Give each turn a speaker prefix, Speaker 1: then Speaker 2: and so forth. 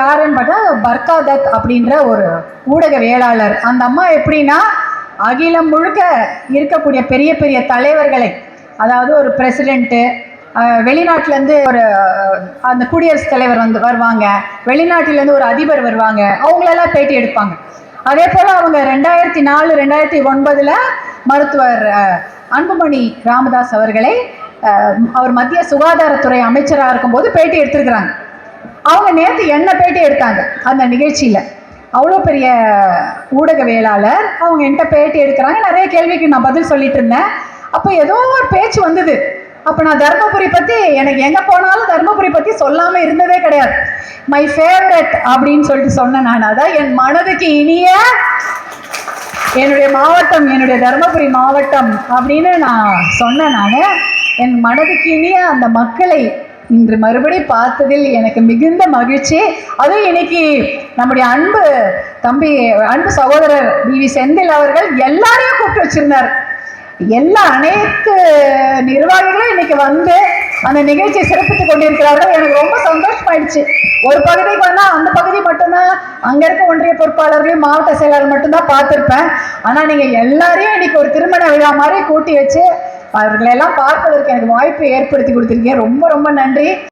Speaker 1: யாருன்னு பார்த்தா பர்காதத் அப்படின்ற ஒரு ஊடகவியலாளர் அந்த அம்மா எப்படின்னா அகிலம் முழுக்க இருக்கக்கூடிய பெரிய பெரிய தலைவர்களை அதாவது ஒரு பிரசிடெண்ட்டு வெளிநாட்டிலேருந்து ஒரு அந்த குடியரசுத் தலைவர் வந்து வருவாங்க. வெளிநாட்டிலேருந்து ஒரு அதிபர் வருவாங்க. அவங்களெல்லாம் பேட்டி எடுப்பாங்க. அதே போல் அவங்க ரெண்டாயிரத்தி நாலு ரெண்டாயிரத்தி ஒன்பதில் மருத்துவர் அன்புமணி ராமதாஸ் அவர்களை அவர் மத்திய சுகாதாரத்துறை அமைச்சராக இருக்கும்போது பேட்டி எடுத்திருக்கிறாங்க. அவங்க நேற்று என்ன பேட்டி எடுத்தாங்க? அந்த நிகழ்ச்சியில். அவ்வளோ பெரிய ஊடகவியலாளர் அவங்க என்கிட்ட பேட்டி எடுக்கிறாங்க. நிறைய கேள்விக்கு நான் பதில் சொல்லிட்டு இருந்தேன். அப்போ ஏதோ ஒரு பேச்சு வந்தது. அப்போ நான் தர்மபுரி பற்றி எனக்கு எங்கே போனாலும் தர்மபுரி பற்றி சொல்லாமல் இருந்ததே கிடையாது. மை ஃபேவரட் அப்படின்னு சொல்லிட்டு சொன்னேன் நான். அதான் என் மனதுக்கு இனிய என்னுடைய மாவட்டம் என்னுடைய தருமபுரி மாவட்டம் அப்படின்னு நான் சொன்னேன் நான். என் மனதுக்கு இனிய அந்த மக்களை இன்று மறுபடி பார்த்ததில் எனக்கு மிகுந்த மகிழ்ச்சி. அதுவும் இன்னைக்கு நம்முடைய அன்பு தம்பி அன்பு சகோதரர் வி வி செந்தில் அவர்கள் எல்லாரையும் கூப்பிட்டு வச்சிருந்தார். எல்லா அனைத்து நிர்வாகிகளும் இன்னைக்கு வந்து அந்த நிகழ்ச்சியை சிறப்பித்துக் கொண்டிருக்கிறார்கள். எனக்கு ரொம்ப சந்தோஷமாயிடுச்சு. ஒரு பகுதிக்கு வந்தா அந்த பகுதி மட்டும்தான். அங்க இருக்க ஒன்றிய பொறுப்பாளர்களையும் மாவட்ட செயலாளர் மட்டும்தான் பார்த்துருப்பேன். ஆனா நீங்க எல்லாரையும் இன்னைக்கு ஒரு திருமண விழா மாதிரி கூட்டி வச்சு அவர்களெல்லாம் பார்ப்பதற்கு எனக்கு வாய்ப்பு ஏற்படுத்தி கொடுத்துருக்கீங்க. ரொம்ப ரொம்ப நன்றி.